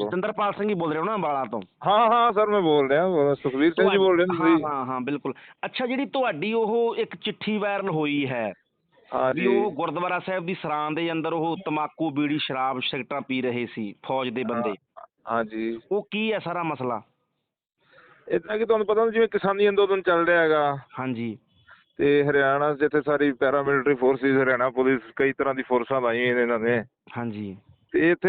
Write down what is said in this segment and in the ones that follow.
ਜਤਿੰਦਰਪਾਲ ਸਿੰਘ ਹੀ ਬੋਲ ਰਹੇ ਹੋ ਨਾ ਅੰਬਾਲਾ ਤੋਂ? ਹਾਂ ਹਾਂ ਸਰ ਮੈਂ ਬੋਲ ਰਿਹਾ ਸੁਖਵੀਰ ਸਿੰਘ ਜੀ ਬੋਲ ਰਹੇ ਨੇ ਹਾਂ ਤੁਸੀਂ। ਹਾਂ ਹਾਂ ਬਿਲਕੁਲ। ਅੱਛਾ ਜਿਹੜੀ ਤੁਹਾਡੀ ਉਹ ਇੱਕ ਚਿੱਠੀ ਵਾਇਰਲ ਹੋਈ ਹੈ ਹਾਂ ਵੀ ਜੀ। ਉਹ ਗੁਰਦੁਆਰਾ ਸਾਹਿਬ ਦੀ ਸਰਾਂ ਦੇ ਅੰਦਰ ਉਹ ਤਮਾਕੂ ਬੀੜੀ ਸ਼ਰਾਬ ਸਿਗਰਟਾਂ ਪੀ ਰਹੇ ਸੀ ਫੌਜ ਦੇ ਬੰਦੇ। ਹਾਂ ਜੀ। ਉਹ ਕੀ ਹੈ ਸਾਰਾ ਮਸਲਾ? ਇਦਾਂ ਕਿ ਤੁਹਾਨੂੰ ਪਤਾ ਨਾ ਜਿਵੇਂ ਕਿਸਾਨੀ ਅੰਦੋਲਨ ਚੱਲ ਰਿਹਾ ਹੈਗਾ। ਹਾਂਜੀ। ਤੇ ਹਰਿਆਣਾ ਜਿੱਥੇ ਸਾਰੀ ਪੈਰਾਮਿਲਟਰੀ ਫੋਰਸਿਸ ਹਰਿਆਣਾ ਪੁਲਿਸ ਕਈ ਤਰ੍ਹਾਂ ਦੀ ਫੋਰਸਾਂ ਲਾਈਆਂ ਨੇ ਇਹਨਾਂ ਨੇ। ਹਾਂਜੀ। ਤੇ ਇੱਥੇ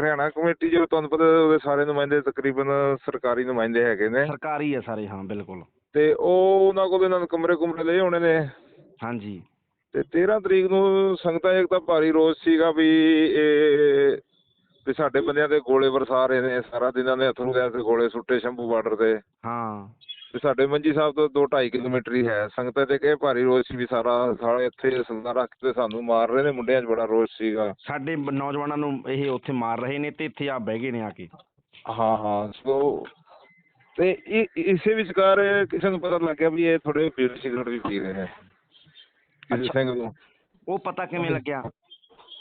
ਹਰਿਆਣਾ ਕਮੇਟੀ ਜੋ ਤੁਹਾਨੂੰ ਪਤਾ ਉਹਦੇ ਸਾਰੇ ਨੁਮਾਇੰਦੇ ਤਕਰੀਬਨ ਸਰਕਾਰੀ ਨੁਮਾਇੰਦੇ ਹੈਗੇ ਨੇ। ਸਰਕਾਰੀ ਹੈ ਸਾਰੇ ਹਾਂ ਬਿਲਕੁਲ। ਤੇ ਉਹ ਉਹਨਾਂ ਕੋਲ ਇਹਨਾਂ ਨੂੰ ਕਮਰੇ ਕੁਮਰੇ ਲਏ ਹੋਣੇ ਨੇ। ਹਾਂਜੀ। ਤੇ 13 ਤਰੀਕ ਨੂੰ ਸੰਗਤਾਂ ਇੱਕ ਤਾਂ ਭਾਰੀ ਰੋਸ ਸੀਗਾ ਵੀ ਇਹ ਵੀ ਸਾਡੇ ਬੰਦਿਆਂ ਤੇ ਗੋਲੇ ਵਰਸਾ ਰਹੇ ਨੇ ਸਾਰਾ ਦਿਨਾਂ ਦੇ ਅਥਰੂ ਗੈਸ ਦੇ ਗੋਲੇ ਸੁੱਟੇ ਸ਼ੰਭੂ ਬਾਰਡਰ ਤੇ। ਹਾਂ। ਸਾਡੇ ਮੰਜੀ ਸਾਹਿਬ ਤੋਂ 2 2.5 ਕਿਲੋਮੀਟਰ ਹੀ ਹੈ। ਸੰਗਤਾਂ ਤੇ ਕਿ ਭਾਰੀ ਰੋਸ ਸੀ ਵੀ ਸਾਰਾ ਸਾਲੇ ਇੱਥੇ ਸੰਗਤਾਂ ਰੱਖ ਕੇ ਸਾਨੂੰ ਮਾਰ ਰਹੇ ਨੇ। ਮੁੰਡਿਆਂ 'ਚ ਬੜਾ ਰੋਸ ਸੀਗਾ। ਸਾਡੇ ਨੌਜਵਾਨਾਂ ਨੂੰ ਇਹ ਉੱਥੇ ਮਾਰ ਰਹੇ ਨੇ ਤੇ ਇੱਥੇ ਆ ਬਹਿ ਗਏ ਨੇ ਆ ਕੇ। ਹਾਂ ਹਾਂ। ਸੋ ਤੇ ਇਹ ਇਸੇ ਵਿਚਕਾਰ ਕਿਸੇ ਨੂੰ ਪਤਾ ਲੱਗਿਆ ਵੀ ਇਹ ਥੋੜੇ ਬੀੜੀ ਸਿਗਰਟ ਵੀ ਪੀ ਰਹੇ ਨੇ। ਕਿਸੇ। ਸਿੰਘ ਨੂੰ। ਉਹ ਪਤਾ ਕਿਵੇਂ ਲੱਗਿਆ?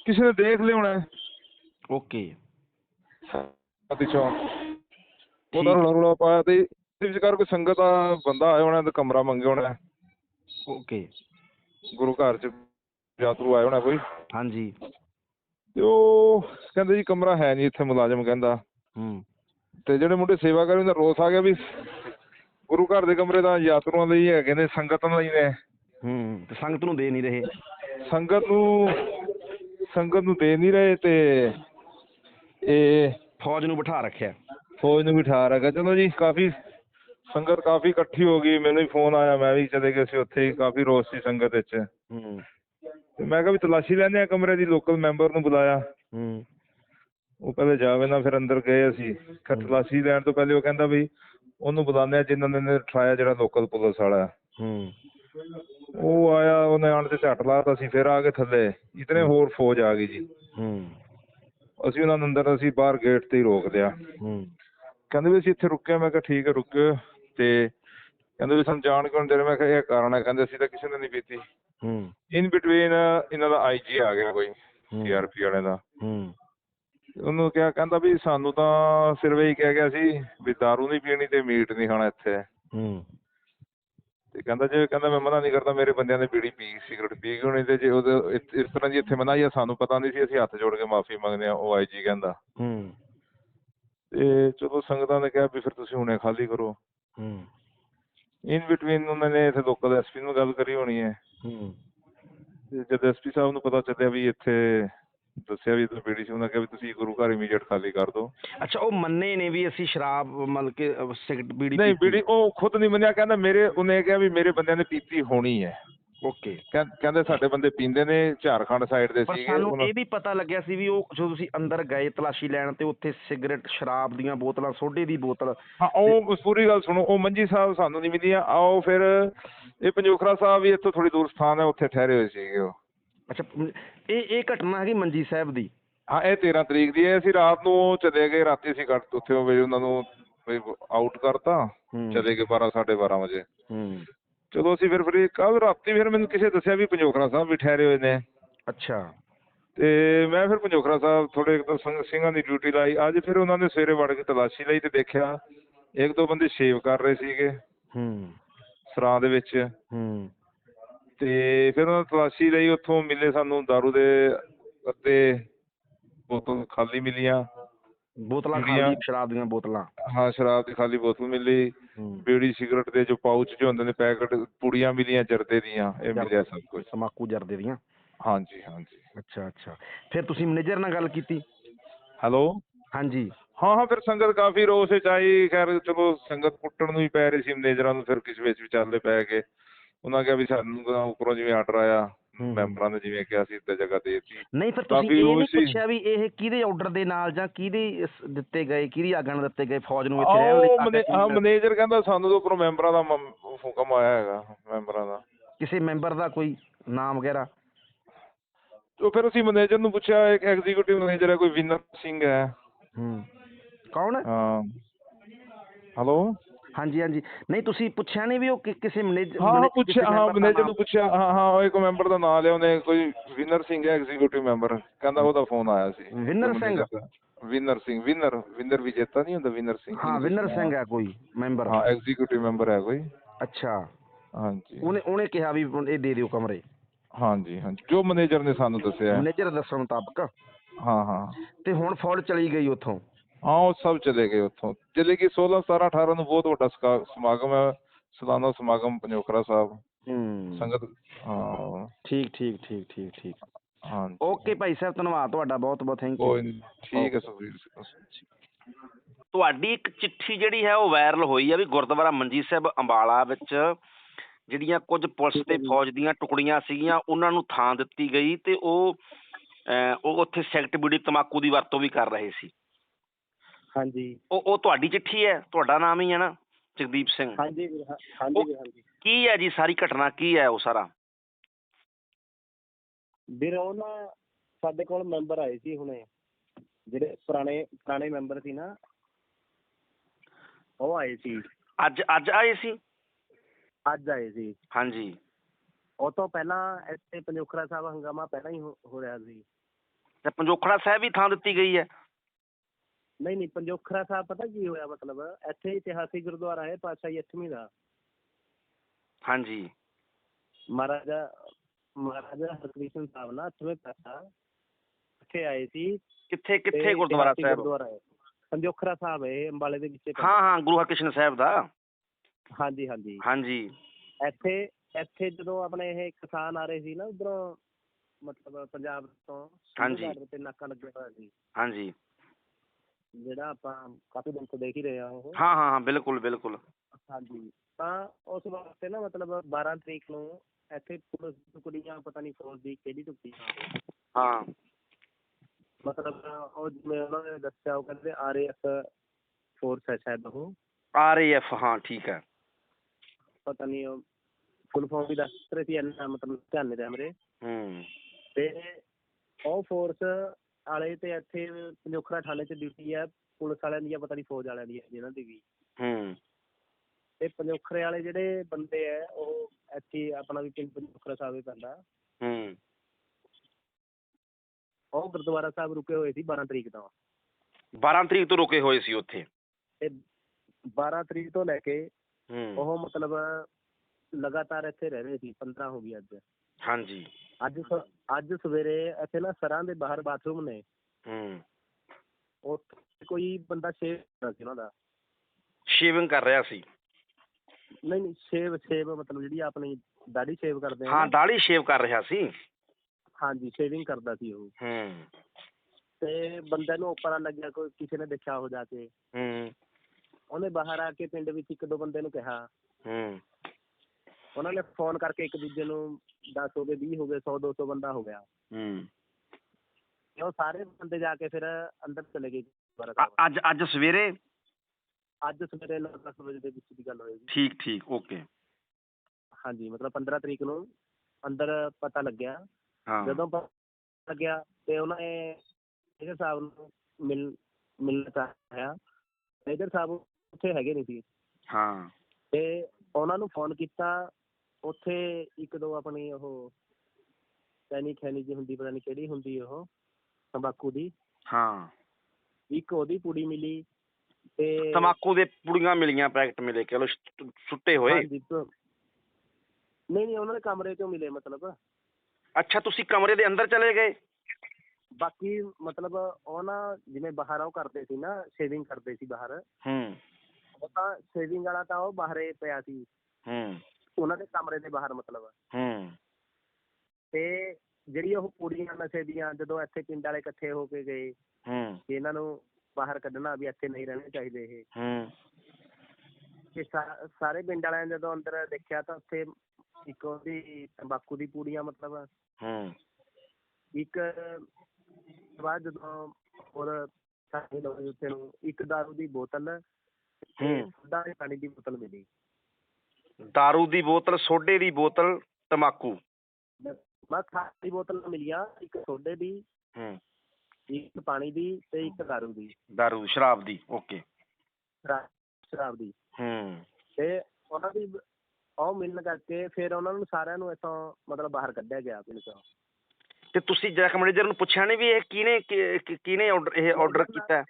ਕਿਸੇ ਨੇ ਦੇਖ ਲਿਆ ਹੋਣਾ। ਓਕੇ। ਪਿੱਛੋਂ ਉਹਦਾ ਰੌਲਾ ਰੌਲਾ ਪਾਇਆ ਤੇ ਵਿਚਕਾਰ ਕੋਈ ਸੰਗਤ ਦਾ ਬੰਦਾ ਆਇਆ ਹੋਣਾ ਤੇ ਕਮਰਾ ਮੰਗਿਆ ਹੋਣਾ। ਓਕੇ। ਗੁਰੂ ਘਰ ਚ ਯਾਤਰੂ ਆਇਆ ਹੋਣਾ ਕੋਈ? ਹਾਂਜੀ। ਤੇ ਉਹ ਕਹਿੰਦੇ ਜੀ ਕਮਰਾ ਹੈ ਨਹੀਂ ਇੱਥੇ ਮੁਲਾਜ਼ਮ ਕਹਿੰਦਾ। ਹੂੰ। ਤੇ ਜਿਹੜੇ ਮੁੰਡੇ ਸੇਵਾ ਕਰ ਰਹੇ ਉਹਨਾਂ ਰੋਸ ਆ ਗਿਆ ਵੀ ਗੁਰੂ ਘਰ ਦੇ ਕਮਰੇ ਤਾਂ ਯਾਤਰੂਆਂ ਲਈ ਹੈਗੇ ਨੇ ਸੰਗਤ ਲਈ ਨੇ। ਹੂੰ ਤੇ ਸੰਗਤ ਨੂੰ ਦੇ ਨਹੀਂ ਰਹੇ। ਸੰਗਤ ਨੂੰ ਸੰਗਤ ਨੂੰ ਦੇ ਨਹੀਂ ਰਹੇ ਤੇ ਇਹ ਫੌਜ ਨੂੰ ਬਿਠਾ ਰੱਖਿਆ। ਫੌਜ ਨੂੰ ਠਾਰ ਹੈਗਾ ਚਲੋ ਜੀ ਕਾਫੀ ਸੰਗਤ ਕਾਫੀ ਇਕੱਠੀ ਹੋ ਗਈ ਮੈਨੂੰ ਵੀ ਫੋਨ ਆਇਆ ਮੈਂ ਵੀ ਚਲੇ ਗਏ ਸੀ ਉੱਥੇ ਹੀ ਕਾਫੀ ਰੋਸ ਸੀ ਸੰਗਤ ਵਿੱਚ। ਹੂੰ। ਤੇ ਮੈਂ ਕਿਹਾ ਵੀ ਤਲਾਸ਼ੀ ਲੈਂਦੇ ਆ ਕਮਰੇ ਦੀ ਲੋਕਲ ਮੈਂਬਰ ਨੂੰ ਬੁਲਾਇਆ। ਹੂੰ। ਉਹ ਕਹਿੰਦੇ ਜਾਵੇ ਨਾ ਫਿਰ ਅੰਦਰ ਗਏ ਅਸੀਂ। ਫਿਰ ਤਲਾਸ਼ੀ ਲੈਣ ਤੋਂ ਪਹਿਲੇ ਉਹ ਕਹਿੰਦਾ ਵੀ ਉਹਨੂੰ ਬੁਲਾਉਂਦੇ ਆ ਜਿਨ੍ਹਾਂ ਨੇ ਠਾਇਆ ਜਿਹੜਾ ਲੋਕਲ ਪੁਲਿਸ ਵਾਲਾ ਹੂੰ। ਉਹ ਆਇਆ ਉਹਨੇ ਆਣ ਤੇ ਝੱਟ ਲਾਤਾ ਸੀ ਫਿਰ ਆ ਕੇ ਥੱਲੇ। ਇਤਨੇ ਹੋਰ ਫੌਜ ਆ ਗਈ ਜੀ। ਹੂੰ। ਅਸੀਂ ਉਹਨਾਂ ਨੂੰ ਅੰਦਰ ਅਸੀਂ ਬਾਹਰ ਗੇਟ ਤੇ ਹੀ ਰੋਕ ਲਿਆ ਹੂੰ। ਕਹਿੰਦੇ ਵੀ ਅਸੀਂ ਇੱਥੇ ਰੁਕੇ ਮੈਂ ਕਿਹਾ ਠੀਕ ਹੈ ਰੁਕਿਓ ਤੇ ਕਹਿੰਦੇ ਵੀ ਸਾਨੂੰ ਜਾਣ ਕਿਉਂ ਦੇ ਮੈਂ ਕਿਹਾ ਇਹ ਕਾਰਨ ਹੈ ਕਹਿੰਦੇ ਅਸੀਂ ਤਾਂ ਕਿਸੇ ਨੇ ਨਹੀਂ ਪੀਤੀ। ਹੂੰ। ਇਨ ਬਿਟਵੀਨ ਇਹਨਾਂ ਦਾ ਆਈਜੀ ਆ ਗਿਆ ਕੋਈ। ਸੀਆਰਪੀ ਵਾਲੇ ਦਾ। ਹੂੰ। ਉਹਨੂੰ ਕਿਹਾ ਕਹਿੰਦਾ ਵੀ ਸਾਨੂੰ ਤਾਂ ਸਿਰਫ ਇਹੀ ਕਹਿ ਗਿਆ ਸੀ ਵੀ दारू ਨਹੀਂ ਪੀਣੀ ਤੇ ਮੀਟ ਨਹੀਂ ਖਾਣਾ ਇੱਥੇ। ਹੂੰ। ਤੇ ਕਹਿੰਦਾ ਜੇ ਕਹਿੰਦਾ ਮੈਂ ਮਨਾ ਨਹੀਂ ਕਰਦਾ ਮੇਰੇ ਬੰਦਿਆਂ ਨੇ ਬੀੜੀ ਪੀ ਸਿਗਰਟ ਪੀ ਗਏ ਹੋਣੀ ਤੇ ਜੇ ਉਹਦੇ ਇਸ- ਤਰ੍ਹਾਂ ਦੀ ਇੱਥੇ ਮਨਾਹੀ ਆ ਸਾਨੂੰ ਪਤਾ ਨਹੀਂ ਸੀ ਅਸੀਂ ਹੱਥ ਜੋੜ ਕੇ ਮਾਫੀ ਮੰਗਦੇ ਆ ਉਹ ਆਈਜੀ ਕਹਿੰਦਾ। ਹੂੰ। ਤੇ ਚਲੋ ਸੰਗਤਾਂ ਨੇ ਕਿਹਾ ਵੀ ਫਿਰ ਤੁਸੀਂ ਹੁਣੇ ਖਾਲੀ ਕਰੋ। ਹੂੰ। ਇਨ ਬਿਟਵੀਨ ਉਹਨਾਂ ਨੇ ਇੱਥੇ ਲੋਕਲ ਐਸਪੀ ਨੂੰ ਗੱਲ ਕਰੀ ਹੋਣੀ ਹੈ। ਹੂੰ। ਜਦ ਐਸਪੀ ਸਾਹਿਬ ਨੂੰ ਪਤਾ ਚੱਲਿਆ ਵੀ ਇੱਥੇ ਦੱਸਿਆ ਵੀ ਇੱਥੇ ਬੀੜੀ ਸੀ ਉਹਨਾਂ ਕਿਹਾ ਵੀ ਤੁਸੀਂ ਗੁਰੂ ਘਰ ਇਮੀਡੀਏਟ ਖਾਲੀ ਕਰ ਦਿਓ। ਅੱਛਾ ਉਹ ਮੰਨੇ ਨੇ ਵੀ ਅਸੀਂ ਸ਼ਰਾਬ ਮਤਲਬ ਕਿ ਸਿਗਰਟ ਬੀੜੀ ਨਹੀਂ। ਬੀੜੀ ਉਹ ਖੁਦ ਨਹੀਂ ਮੰਨਿਆ ਕਹਿੰਦਾ ਮੇਰੇ ਉਹਨੇ ਕਿਹਾ ਵੀ ਮੇਰੇ ਬੰਦਿਆਂ ਨੇ ਪੀਤੀ ਹੋਣੀ ਹੈ। ਓਕੇ ਕਹਿੰ- ਕਹਿੰਦੇ ਸਾਡੇ ਬੰਦੇ ਪੀਂਦੇ ਨੇ ਝਾਰਖੰਡ ਸਾਈਡ ਦੇ ਪਰ ਸੀਗੇ ਸਾਨੂੰ ਇਹ ਵੀ ਪਤਾ ਲੱਗਿਆ ਸੀ ਵੀ ਉਹ ਜਦੋਂ ਤੁਸੀਂ ਅੰਦਰ ਗਏ ਤਲਾਸ਼ੀ ਲੈਣ ਤੇ ਉੱਥੇ ਸਿਗਰਟ ਸ਼ਰਾਬ ਦੀਆਂ ਬੋਤਲਾਂ ਸੋਡੇ ਦੀ ਬੋਤਲ ਹਾਂ ਉਹ ਪੂਰੀ ਗੱਲ ਸੁਣੋ ਉਹ ਮੰਜੀ ਸਾਹਿਬ ਸਾਨੂੰ ਨਹੀਂ ਮਿਲੀਆਂ। ਆਓ ਫਿਰ ਇਹ ਪੰਜੋਖਰਾ ਸਾਹਿਬ ਵੀ ਇੱਥੋਂ ਥੋੜੀ ਦੂਰ ਸਥਾਨ ਹੈ ਉੱਥੇ ਠਹਿਰੇ ਹੋਏ ਸੀਗੇ ਉਹ। ਅੱਛਾ ਇਹ ਇਹ ਘਟਨਾ ਹੈਗੀ ਮੰਜੀ ਸਾਹਿਬ ਦੀ? ਹਾਂ ਇਹ 13 ਤਰੀਕ ਦੀ ਹੈ। ਅਸੀਂ ਰਾਤ ਨੂੰ ਚਲੇ ਗਏ ਰਾਤੀ ਅਸੀਂ ਕੱਟ ਉੱਥੇ ਉਹ ਉਹਨਾਂ ਨੂੰ ਆਊਟ ਕਰਤਾ। ਚਲੇ ਗਏ 12 12:30 ਵਜੇ। ਹੂੰ। ਚਲੋ ਅਸੀਂ ਫਿਰ ਫਿਰ ਕੱਲ ਰਾਤੀ ਫਿਰ ਮੈਨੂੰ ਕਿਸੇ ਦੱਸਿਆ ਵੀ ਪੰਜੋਖਰਾ ਸਾਹਿਬ ਵੀ ਠਹਿਰੇ ਹੋਏ ਨੇ। ਅੱਛਾ। ਤੇ ਮੈਂ ਫਿਰ ਪੰਜੋਖਰਾ ਸਾਹਿਬ ਥੋੜੇ ਇੱਕ ਸੰਗ- ਸਿੰਘਾਂ ਦੀ ਡਿਊਟੀ ਲਾਈ। ਅੱਜ ਫਿਰ ਉਹਨਾਂ ਨੇ ਸਵੇਰੇ ਵੜ ਕੇ ਤਲਾਸ਼ੀ ਲਈ ਤੇ ਦੇਖਿਆ ਇੱਕ ਦੋ ਬੰਦੇ ਸ਼ੇਵ ਕਰ ਰਹੇ ਸੀਗੇ। ਹੂੰ। ਸਰਾਂ ਦੇ ਵਿੱਚ। ਹੂੰ। ਤੇ ਫਿਰ ਉਹਨਾਂ ਤਲਾਸ਼ੀ ਲਈ ਉੱਥੋਂ ਮਿਲੇ ਸਾਨੂੰ ਦਾਰੂ ਦੇ ਅਤੇ ਬੋਤਲ ਖਾਲੀ ਮਿਲੀਆਂ। ਬੋਤਲਾਂ। ਖਾਲੀ ਸ਼ਰਾਬ ਦੀਆਂ ਬੋਤਲਾਂ। ਹਾਂ ਸ਼ਰਾਬ ਦੀ ਖਾਲੀ ਬੋਤਲ ਮਿਲੀ। ਬੀੜੀ ਸਿਗਰਟ ਦੇ ਜੋ ਪਾਊਚ ਜੋ ਹੁੰਦੇ ਨੇ ਪੈਕਟ ਪੁੜੀਆਂ ਮਿਲੀਆਂ ਜਰਦੇ ਦੀਆਂ ਇਹ ਮਿਲਿਆ ਸਭ ਕੁਝ ਤਮਾਕੂ ਜਰਦੇ ਦੀਆਂ? ਹਾਂਜੀ ਹਾਂਜੀ। ਅੱਛਾ ਅੱਛਾ। ਫਿਰ ਤੁਸੀਂ ਮੈਨੇਜਰ ਨਾਲ ਗੱਲ ਕੀਤੀ? ਹੈਲੋ? ਹਾਂਜੀ। ਹਾਂ ਹਾਂ ਫਿਰ ਸੰਗਤ ਕਾਫੀ ਰੋਸ ਵਿੱਚ ਆਈ। ਖੈਰ ਚਲੋ ਸੰਗਤ ਕੁੱਟਣ ਨੂੰ ਹੀ ਪੈ ਰਹੀ ਸੀ ਮੈਨੇਜਰਾਂ ਨੂੰ ਫਿਰ ਕਿਸ ਵਿੱਚ ਵਿਚਾਲੇ ਪੈ ਗਏ ਉਹਨਾਂ ਕਿਹਾ ਵੀ ਸਾਨੂੰ ਤਾਂ ਉੱਪਰੋਂ ਜਿਵੇਂ ਆਰਡਰ ਆਇਆ। ਮੈਂਬਰਾਂ ਨੇ ਜਿਵੇਂ ਕਿਹਾ ਸੀ ਤੇ ਜਗ੍ਹਾ ਦੇਤੀ। ਨਹੀਂ ਫਿਰ ਤੁਸੀਂ ਇਹ ਨਹੀਂ। ਪੁੱਛਿਆ ਵੀ ਇਹ ਕਿਹਦੇ ਆਰਡਰ ਦੇ ਨਾਲ ਜਾਂ ਕਿਹਦੇ ਦਿੱਤੇ ਗਏ ਕਿਹਦੀ ਆਗਿਆ ਨਾਲ ਦਿੱਤੇ ਗਏ ਫੌਜ ਨੂੰ ਇੱਥੇ ਰਹਿਣ ਲਈ ਹਾਂ ਮੈਨੇਜਰ ਕਹਿੰਦਾ ਸਾਨੂੰ ਤਾਂ ਉੱਪਰੋਂ ਮੈਂਬਰਾਂ ਦਾ ਹੁਕਮ ਆਇਆ ਹੈਗਾ ਮੈਂਬਰਾਂ ਦਾ। ਕਿਸੇ ਮੈਂਬਰ ਦਾ ਕੋਈ ਨਾਮ ਵਗੈਰਾ? ਤੇ ਫਿਰ ਅਸੀਂ ਮੈਨੇਜਰ ਨੂੰ ਪੁੱਛਿਆ ਇੱਕ ਐਗਜ਼ੀਕਿਊਟਿਵ ਮੈਨੇਜਰ ਹੈ ਕੋਈ ਵਿਨਰ ਸਿੰਘ ਹੈ। ਹੂੰ। ਕੌਣ ਹੈ? ਹਾਂ। ਹੈਲੋ ਹਾਂਜੀ ਹਾਂਜੀ। ਨਹੀਂ ਤੁਸੀਂ ਪੁੱਛਿਆ ਨਹੀਂ ਵੀ ਉਹ ਕਿ- ਕਿਸੇ ਮੈਨੇਜਰ ਹਾਂ ਪੁੱਛਿਆ ਹਾਂ ਮੈਨੇਜਰ ਨੂੰ ਪੁੱਛਿਆ ਹਾਂ ਹਾਂ ਉਹ ਇੱਕ ਮੈਂਬਰ ਦਾ ਨਾਮ ਲਿਆ ਉਹਨੇ ਕੋਈ ਵਿਨਰ ਸਿੰਘ ਹੈ ਐਗਜ਼ੀਕਿਊਟਿਵ ਮੈਂਬਰ ਕਹਿੰਦਾ ਉਹਦਾ ਫੋਨ ਆਇਆ ਸੀ। Winner Singh? Winner Singh winner winner ਵਿਜੇਤਾ ਨਹੀਂ ਹੁੰਦਾ ਵਿਨਰ ਸਿੰਘ। ਹਾਂ ਵਿਨਰ ਸਿੰਘ। ਹੈ ਕੋਈ ਮੈਂਬਰ। ਹਾਂ ਐਗਜ਼ੀਕਿਊਟਿਵ ਮੈਂਬਰ ਹੈ ਕੋਈ। ਅੱਛਾ। ਹਾਂਜੀ। ਉਹਨੇ ਉਹਨੇ ਕਿਹਾ ਵੀ ਇਹ ਦੇ ਦਿਓ ਕਮਰੇ। ਹਾਂਜੀ ਹਾਂਜੀ। ਜੋ ਮੈਨੇਜਰ ਨੇ ਸਾਨੂੰ ਦੱਸਿਆ। ਹੈ। ਮੈਨੇਜਰ ਦੱਸਣ ਮੁਤਾਬਕ? ਹਾਂ ਹਾਂ। ਤੇ ਹੁਣ ਫੌਜ ਚਲੀ ਗਈ ਉੱਥੋਂ? ਹਾਂ ਉਹ ਸਭ ਚਲੇ ਗਏ ਉੱਥੋਂ। ਚਲੇ ਗਏ 16 17 18 ਨੂੰ ਬਹੁਤ ਵੱਡਾ ਸਮਾਗਮ ਹੈ ਸਾਲਾਨਾ ਸਮਾਗਮ ਪੰਜੋਖਰਾ ਸਾਹਿਬ। ਹੂੰ। ਸੰਗਤ ਹਾਂ। ਠੀਕ ਠੀਕ ਠੀਕ ਠੀਕ ਠੀਕ। ਹਾਂ ਓਕੇ ਭਾਈ ਸਾਹਿਬ ਧੰਨਵਾਦ ਤੁਹਾਡਾ ਬਹੁਤ ਬਹੁਤ ਥੈਂਕ ਯੂ ਠੀਕ ਹੈ ਸੁਖਵੀਰ ਤੁਹਾਡੀ ਇੱਕ ਚਿੱਠੀ ਜਿਹੜੀ ਹੈ ਉਹ ਵਾਇਰਲ ਹੋਈ ਆ ਵੀ ਗੁਰਦੁਆਰਾ ਮੰਜੀ ਸਾਹਿਬ ਅੰਬਾਲਾ ਵਿੱਚ ਜਿਹੜੀਆਂ ਕੁਝ ਪੁਲਿਸ ਤੇ ਫੌਜ ਦੀਆਂ ਟੁਕੜੀਆਂ ਸੀਗੀਆਂ ਉਹਨਾਂ ਨੂੰ ਥਾਂ ਦਿੱਤੀ ਗਈ ਤੇ ਉਹ ਉਹ ਉੱਥੇ ਸੈਕਟ ਬੀੜੀ ਤਮਾਕੂ ਦੀ ਵਰਤੋਂ ਵੀ ਕਰ ਰਹੇ ਸੀ। ਹਾਂਜੀ। ਉਹ ਉਹ ਤੁਹਾਡੀ ਚਿੱਠੀ ਹੈ ਤੁਹਾਡਾ ਨਾਮ ਹੀ ਹੈ ਨਾ ਜਗਦੀਪ ਸਿੰਘ। ਹਾਂਜੀ ਵੀਰ, ਹਾਂਜੀ ਵੀਰ, ਹਾਂਜੀ। ਕੀ ਹੈ ਜੀ ਸਾਰੀ ਘਟਨਾ ਕੀ ਹੈ ਉਹ ਸਾਰਾ? ਵੀਰ ਉਹ ਨਾ ਸਾਡੇ ਕੋਲ ਮੈਂਬਰ ਆਏ ਸੀ ਹੁਣੇ ਜਿਹੜੇ ਪੁਰਾਣੇ ਪੁਰਾਣੇ ਮੈਂਬਰ ਸੀ ਨਾ ਉਹ ਆਏ ਸੀ। ਅੱਜ ਅੱਜ ਆਏ ਸੀ? ਅੱਜ ਆਏ ਸੀ। ਹਾਂਜੀ। ਉਹ ਤੋਂ ਪਹਿਲਾਂ ਇੱਥੇ ਪੰਜੋਖਰਾ ਸਾਹਿਬ ਹੰਗਾਮਾ ਪਹਿਲਾਂ ਹੀ ਹੋ ਹੋ ਰਿਹਾ ਸੀ। ਤੇ ਪੰਜੋਖੜਾ ਸਾਹਿਬ ਵੀ ਥਾਂ ਦਿੱਤੀ ਗਈ ਹੈ। ਨਹੀਂ ਨਹੀਂ ਪੰਜੋਖਰਾ ਸਾਹਿਬ ਪਤਾ ਕੀ ਹੋਇਆ ਮਤਲਬ? ਇੱਥੇ ਇਤਿਹਾਸਿਕ ਗੁਰਦੁਆਰਾ ਹੈ ਪਾਤਸ਼ਾਹੀ ਅੱਠਵੀਂ ਦਾ। ਹਾਂਜੀ। ਮਹਾਰਾਜਾ ਮਹਾਰਾਜਾ ਹਰਕ੍ਰਿਸ਼ਨ ਸਾਹਿਬ ਨਾ ਅੱਠਵੇਂ ਪਾਤਸ਼ਾਹ ਇੱਥੇ ਆਏ ਸੀ। ਕਿੱਥੇ ਤੇ ਕਿੱਥੇ ਗੁਰਦੁਆਰਾ ਇਤਿਹਾਸਿਕ ਸਾਹਿਬ? ਗੁਰਦੁਆਰਾ ਹੈ। ਪੰਜੋਖਰਾ ਸਾਹਿਬ ਹੈ ਇਹ ਅੰਬਾਲੇ ਦੇ ਵਿੱਚ ਹੀ ਪੈਂਦਾ। ਹਾਂ ਹਾਂ ਗੁਰੂ ਹਰਕ੍ਰਿਸ਼ਨ ਸਾਹਿਬ ਦਾ। ਹਾਂਜੀ ਹਾਂਜੀ। ਹਾਂਜੀ। ਇੱਥੇ ਇੱਥੇ ਜਦੋਂ ਆਪਣੇ ਇਹ ਕਿਸਾਨ ਆ ਰਹੇ ਸੀ ਨਾ ਉਧਰੋਂ ਮਤਲਬ ਪੰਜਾਬ ਤੋਂ ਹਾਂਜੀ। ਬਾਰਡਰ ਤੇ ਨਾਕਾ ਲੱਗਿਆ ਹੋਇਆ ਸੀ। ਹਾਂਜੀ। ਜਿਹੜਾ ਆਪਾਂ ਕਾਫੀ ਦਿਨ ਤੋਂ ਦੇਖ ਹੀ ਰਹੇ ਹਾਂ ਉਹ। ਹਾਂ ਹਾਂ ਹਾਂ ਬਿਲਕੁਲ ਬਿਲਕੁਲ। ਹਾਂਜੀ। ਤਾਂ ਉਸ ਵਾਸਤੇ ਨਾ ਮਤਲਬ 12 ਤਰੀਕ ਨੂੰ ਇੱਥੇ ਪੁਲਿਸ ਦੀਆਂ ਕੁੜੀਆਂ ਪਤਾ ਨਹੀਂ ਫੌਜ ਦੀ ਕਿਹੜੀ ਟੁੱਟੀ ਹਾਂ। ਮਤਲਬ ਉਹ ਜਿਵੇਂ ਉਹਨਾਂ ਨੇ ਦੱਸਿਆ ਉਹ ਕਹਿੰਦੇ ਆਰਏਐਫ ਫੋਰਸ ਹੈ ਸ਼ਾਇਦ ਉਹ। ਆਰਏਐਫ ਹਾਂ ਠੀਕ ਹੈ। ਪਤਾ ਨਹੀਂ ਉਹ ਫੁੱਲ ਫਾਰਮ ਵੀ ਦੱਸ ਰਹੇ ਸੀ ਇੰਨਾ ਮਤਲਬ ਧਿਆਨ ਨਹੀਂ ਰਿਹਾ ਮੇਰੇ। ਹੂੰ। ਤੇ ਉਹ ਫੋਰਸ ਵਾਲੇ ਤੇ ਇੱਥੇ ਪੰਜੋਖਰਾ ਥਾਣੇ 'ਚ ਡਿਊਟੀ ਹੈ ਪੁਲਿਸ ਵਾਲਿਆਂ ਦੀ ਆ ਪਤਾ ਨਹੀਂ ਫੌਜ ਵਾਲਿਆਂ ਦੀ ਹੈ ਜਿਹਨਾਂ ਦੀ ਵੀ। ਹੂੰ। ਤੇ ਪੰਜੋਖਰੇ ਵਾਲੇ ਜਿਹੜੇ ਬੰਦੇ ਆ ਉਹ ਇੱਥੇ ਆਪਣਾ ਵੀ ਪਿੰਡ ਪੰਜੋਖਰਾ ਸਾਹਿਬ ਹੀ ਪੈਂਦਾ। ਹੂੰ। ਉਹ ਗੁਰਦੁਆਰਾ ਸਾਹਿਬ ਰੁਕੇ ਹੋਏ ਸੀ 12 ਤਰੀਕ ਤੋਂ। 12 ਤਰੀਕ ਤੋਂ ਰੁਕੇ ਹੋਏ ਸੀ ਉੱਥੇ। ਤੇ 12 ਤਰੀਕ ਤੋਂ ਲੈ ਕੇ ਹੂੰ। ਉਹ ਮਤਲਬ ਲਗਾਤਾਰ ਇੱਥੇ ਰਹਿ ਰਹੇ ਸੀ 15 ਹੋ ਗਈ ਅੱਜ। ਹਾਂਜੀ। ਅੱਜ ਅੱਜ ਸਵੇਰੇ ਇੱਥੇ ਨਾ ਸਰਾਂ ਦੇ ਬਾਹਰ ਬਾਥਰੂਮ ਨੇ। ਹੂੰ। ਉੱਥੇ ਕੋਈ ਬੰਦਾ ਸ਼ੇਵ ਕਰਦਾ ਸੀ ਉਹਨਾਂ ਦਾ। ਸ਼ੇਵਿੰਗ ਕਰ ਰਿਹਾ ਸੀ। ਨਹੀਂ ਨਹੀਂ ਸ਼ੇਵ ਸ਼ੇਵ ਮਤਲਬ ਜਿਹੜੀ ਆਪਣੀ ਦਾੜੀ ਸ਼ੇਵ ਕਰਦੇ ਆ ਹਾਂ ਦਾੜੀ ਸ਼ੇਵ ਕਰ ਰਿਹਾ ਸੀ। ਹਾਂਜੀ ਸ਼ੇਵਿੰਗ ਕਰਦਾ ਸੀ ਉਹ। ਹੂੰ। ਤੇ ਬੰਦੇ ਨੂੰ ਉੱਪਰ ਲੱਗਿਆ ਕੋਈ ਕਿਸੇ ਨੇ ਦੇਖਿਆ ਹੋ ਜਾ ਕੇ। ਹੂੰ। ਉਹਨੇ ਬਾਹਰ ਆ ਕੇ ਪਿੰਡ ਵਿੱਚ ਇੱਕ ਦੋ ਬੰਦੇ ਨੂੰ ਕਿਹਾ। ਹੂੰ। ਉਹਨਾਂ ਨੇ ਫੋਨ ਕਰਕੇ ਇੱਕ ਦੂਜੇ ਨੂੰ 10 ਹੋ ਗਏ 20 ਹੋ ਗਏ 100 200 ਬੰਦਾ ਹੋ ਗਿਆ। ਹੂੰ। ਤੇ ਉਹ ਸਾਰੇ ਬੰਦੇ ਜਾ ਕੇ ਫਿਰ ਅੰਦਰ ਚਲੇ ਗਏ। ਗੁਰਦੁਆਰਾ ਅ- ਸਾਹਿਬ ਅੱਜ ਅੱਜ ਸਵੇਰੇ? ਅੱਜ ਸਵੇਰੇ 9-10 ਵਜੇ ਦੇ ਵਿੱਚ ਦੀ ਗੱਲ ਹੋਏਗੀ। ਠੀਕ ਠੀਕ ਓਕੇ। ਹਾਂਜੀ ਮਤਲਬ 15 ਤਰੀਕ ਨੂੰ ਅੰਦਰ ਪਤਾ ਲੱਗਿਆ। ਹਾਂ। ਜਦੋਂ ਪਤਾ ਲੱਗਿਆ ਤੇ ਉਹਨਾਂ ਨੇ ਮੇਜਰ ਸਾਹਿਬ ਨੂੰ ਮਿਲ ਮਿਲਣਾ ਚਾਹਿਆ। ਮੇਜਰ ਸਾਹਿਬ ਉੱਥੇ ਹੈਗੇ ਨਹੀਂ ਸੀ। ਹਾਂ। ਤੇ ਉਹਨਾਂ ਨੂੰ ਫੋਨ ਕੀਤਾ ਉੱਥੇ ਇੱਕ ਦੋ ਆਪਣੀ ਉਹ ਚੈਨੀ ਖੈਨੀ ਜੀ ਹੁੰਦੀ ਪਤਾ ਨਹੀਂ ਕਿਹੜੀ ਹੁੰਦੀ ਉਹ ਤੰਬਾਕੂ ਦੀ। ਹਾਂ। ਇੱਕ ਉਹਦੀ ਪੁੜੀ ਮਿਲੀ ਤੇ ਤਮਾਕੂ ਦੇ ਪੁੜੀਆਂ ਮਿਲੀਆਂ ਪੈਕਟ ਮਿਲੇ ਚਲੋ ਸੁ- ਸੁੱਟੇ ਹੋਏ। ਹਾਂਜੀ, ਪ- ਨਹੀਂ ਨਹੀਂ ਉਹਨਾਂ ਦੇ ਕਮਰੇ ਚੋਂ ਮਿਲੇ ਮਤਲਬ। ਅੱਛਾ ਤੁਸੀਂ ਕਮਰੇ ਦੇ ਅੰਦਰ ਚਲੇ ਗਏ? ਬਾਕੀ ਮਤਲਬ ਉਹ ਨਾ ਜਿਵੇਂ ਬਾਹਰ ਉਹ ਕਰਦੇ ਸੀ ਨਾ ਸ਼ੇਵਿੰਗ ਕਰਦੇ ਸੀ ਬਾਹਰ। ਹੂੰ। ਉਹ ਤਾਂ ਸ਼ੇਵਿੰਗ ਵਾਲਾ ਤਾਂ ਉਹ ਬਾਹਰੇ ਪਿਆ ਸੀ। ਹੂੰ। ਉਹਨਾਂ ਦੇ ਕਮਰੇ ਦੇ ਬਾਹਰ ਮਤਲਬ। ਹੂੰ। ਤੇ ਜਿਹੜੀ ਉਹ ਕੁੜੀਆਂ ਨਸ਼ੇ ਦੀਆਂ ਜਦੋਂ ਇੱਥੇ ਪਿੰਡ ਵਾਲੇ ਇਕੱਠੇ ਹੋ ਕੇ ਗਏ ਹੂੰ। ਕਿ ਇਹਨਾਂ ਨੂੰ ਬਾਹਰ ਕੱਢਣਾ ਵੀ ਇੱਥੇ ਨਹੀਂ ਰਹਿਣੇ ਚਾਹੀਦੇ ਇਹ। ਹੂੰ। ਤੇ ਸਾ- ਸਾਰੇ ਪਿੰਡ ਵਾਲਿਆਂ ਨੇ ਜਦੋਂ ਅੰਦਰ ਦੇਖਿਆ ਤਾਂ ਉੱਥੇ ਇੱਕ ਉਹਦੀ ਤੰਬਾਕੂ ਦੀ ਪੂੜੀਆਂ ਮਤਲਬ। ਹੂੰ। ਇੱਕ ਬਾਅਦ ਜਦੋਂ ਹੋਰ ਸਾਰੇ ਲੋਕ ਨੂੰ ਇੱਕ ਦਾਰੂ ਦੀ ਬੋਤਲ ਤੇ ਹੂੰ। ਦੇ ਪਾਣੀ ਦੀ ਬੋਤਲ ਮਿਲੀ। दारू ਦੀ ਬੋਤਲ ਸੋਡੇ ਦੀ ਬੋਤਲ ਤਮਾਕੂ ਮੈਂ ਖਾਲੀ ਬੋਤਲ ਮਿਲੀਆਂ ਇੱਕ ਸੋਡੇ ਦੀ ਹੂੰ ਇੱਕ ਪਾਣੀ ਦੀ ਤੇ ਇੱਕ ਦਾਰੂ ਦੀ दारू ਸ਼ਰਾਬ ਦੀ ਓਕੇ ਸ਼ਰਾ- ਸ਼ਰਾਬ ਦੀ ਹੂੰ ਤੇ ਉਹਨਾਂ ਦੀ ਉਹ ਮਿਲਣ ਕਰਕੇ ਫਿਰ ਉਹਨਾਂ ਨੂੰ ਸਾਰਿਆਂ ਨੂੰ ਇੱਥੋਂ ਮਤਲਬ ਬਾਹਰ ਕੱਢਿਆ ਗਿਆ ਪਿੰਡ ਚੋਂ ਤੇ ਤੁਸੀਂ ਜੈਕ ਮੈਨੇਜਰ ਨੂੰ ਪੁੱਛਿਆ ਨਹੀਂ ਵੀ ਇਹ ਕਿਹਨੇ ਕਿ- ਕਿ- ਕਿਹਨੇ ਆਰਡਰ ਇਹ ਆਰਡਰ ਕੀਤਾ ਹੈ?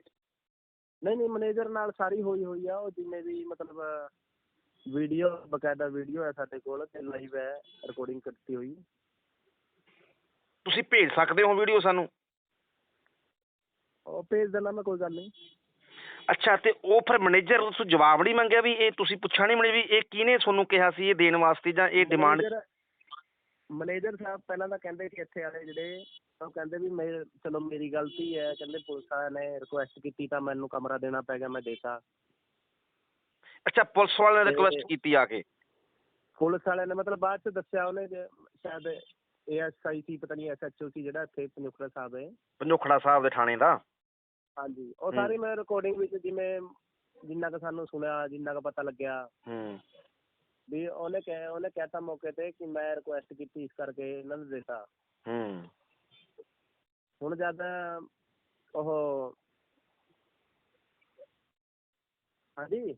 ਨਹੀਂ ਨਹੀਂ ਮੈਨੇਜਰ ਨਾਲ ਸਾਰੀ ਹੋਈ ਹੋਈ ਆ ਉਹ ਜਿੰਨੇ ਵੀ ਮਤਲਬ ਵੀਡੀਓ ਬਕਾਇਦਾ ਵੀਡੀਓ ਹੈ ਸਾਡੇ ਕੋਲ ਤੇ ਲਾਈਵ ਹੈ ਰਿਕਾਰਡਿੰਗ ਕੀਤੀ ਹੋਈ ਤੁਸੀਂ ਭੇਜ ਸਕਦੇ ਹੋ ਵੀਡੀਓ ਸਾਨੂੰ? ਉਹ ਭੇਜ ਦੇਣਾ ਮੈਂ ਕੋਈ ਗੱਲ ਨਹੀਂ। ਅੱਛਾ ਤੇ ਉਹ ਫਿਰ ਮੈਨੇਜਰ ਤੋਂ ਜਵਾਬ ਨਹੀਂ ਮੰਗਿਆ ਵੀ ਇਹ ਤੁਸੀਂ ਪੁੱਛਿਆ ਨਹੀਂ ਮਣੀ ਵੀ ਇਹ ਕਿਹਨੇ ਤੁਹਾਨੂੰ ਕਿਹਾ ਸੀ ਇਹ ਦੇਣ ਵਾਸਤੇ ਜਾਂ ਇਹ ਡਿਮਾਂਡ ਮੈਨੇਜਰ- ਸਾਹਿਬ ਪਹਿਲਾਂ ਤਾਂ ਕਹਿੰਦੇ ਸੀ ਇੱਥੇ ਵਾਲੇ ਜਿਹੜੇ ਉਹ ਕਹਿੰਦੇ ਵੀ ਮੈਂ ਚਲੋ ਮੇਰੀ ਗਲਤੀ ਹੈ ਕਹਿੰਦੇ ਪੁਲਿਸ ਵਾਲਿਆਂ ਨੇ ਰਿਕੁਐਸਟ ਕੀਤੀ ਤਾਂ ਮੈਨੂੰ ਕਮਰਾ ਦੇਣਾ ਪੈ ਗਿਆ ਮੈਂ ਦੇਤਾ। ਅੱਛਾ ਪੁਲਿਸ ਵਾਲਿਆਂ ਨੇ ਰਿਕੁਐਸਟ ਕੀਤੀ ਆ ਕੇ? ਪੁਲਿਸ ਵਾਲਿਆਂ ਨੇ ਮਤਲਬ ਬਾਅਦ ਚ ਦੱਸਿਆ ਉਹਨੇ ਜੇ ਸ਼ਾਇਦ ਏਐਸਆਈ ਸੀ ਪਤਾ ਨਹੀਂ ਐਸਐਚਓ ਸੀ ਜਿਹੜਾ ਇੱਥੇ ਪਨਿਉਖੜਾ ਸਾਹਿਬ ਹੈ। ਪੰਜੋਖੜਾ ਸਾਹਿਬ ਦੇ ਥਾਣੇ ਦਾ? ਹਾਂਜੀ ਉਹ। ਸਾਰੀ ਮੈਂ ਰਿਕਾਰਡਿੰਗ ਵਿੱਚ ਜਿਵੇਂ ਜਿੰਨਾ ਕੁ ਸਾਨੂੰ ਸੁਣਿਆ ਜਿੰਨਾ ਕੁ ਪਤਾ ਲੱਗਿਆ। ਹੂੰ। ਵੀ ਉਹਨੇ ਕਹਿ ਉਹਨੇ ਕਹਿਤਾ ਮੌਕੇ ਤੇ ਕਿ ਮੈਂ ਰਿਕੁਐਸਟ ਕੀਤੀ ਇਸ ਕਰਕੇ ਇਹਨਾਂ ਨੂੰ ਦੇਤਾ। ਹੂੰ। ਹੁਣ ਜਦ ਉਹ ਹਾਂਜੀ।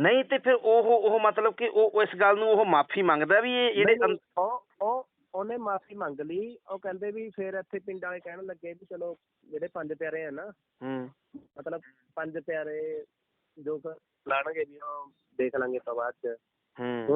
ਨਹੀਂ ਤੇ ਫਿਰ ਉਹ ਉਹ ਮਤਲਬ ਕਿ ਉਹ ਇਸ ਗੱਲ ਨੂੰ ਉਹ ਮਾਫੀ ਮੰਗਦਾ ਵੀ ਇਹ ਜਿਹੜੇ ਉਹ ਉਹ ਉਹਨੇ ਮਾਫੀ ਮੰਗ ਲਈ। ਉਹ ਕਹਿੰਦੇ ਵੀ ਫਿਰ ਇੱਥੇ ਪਿੰਡ ਵਾਲੇ ਕਹਿਣ ਲੱਗੇ ਵੀ ਚਲੋ ਜਿਹੜੇ ਪੰਜ ਪਿਆਰੇ ਆ ਨਾ ਹੂੰ। ਮਤਲਬ ਪੰਜ ਪਿਆਰੇ ਜੋ ਲਾਣਗੇ ਵੀ ਉਹ ਦੇਖ ਲਾਂਗੇ ਆਪਾਂ ਬਾਅਦ ਚ। ਹੂੰ।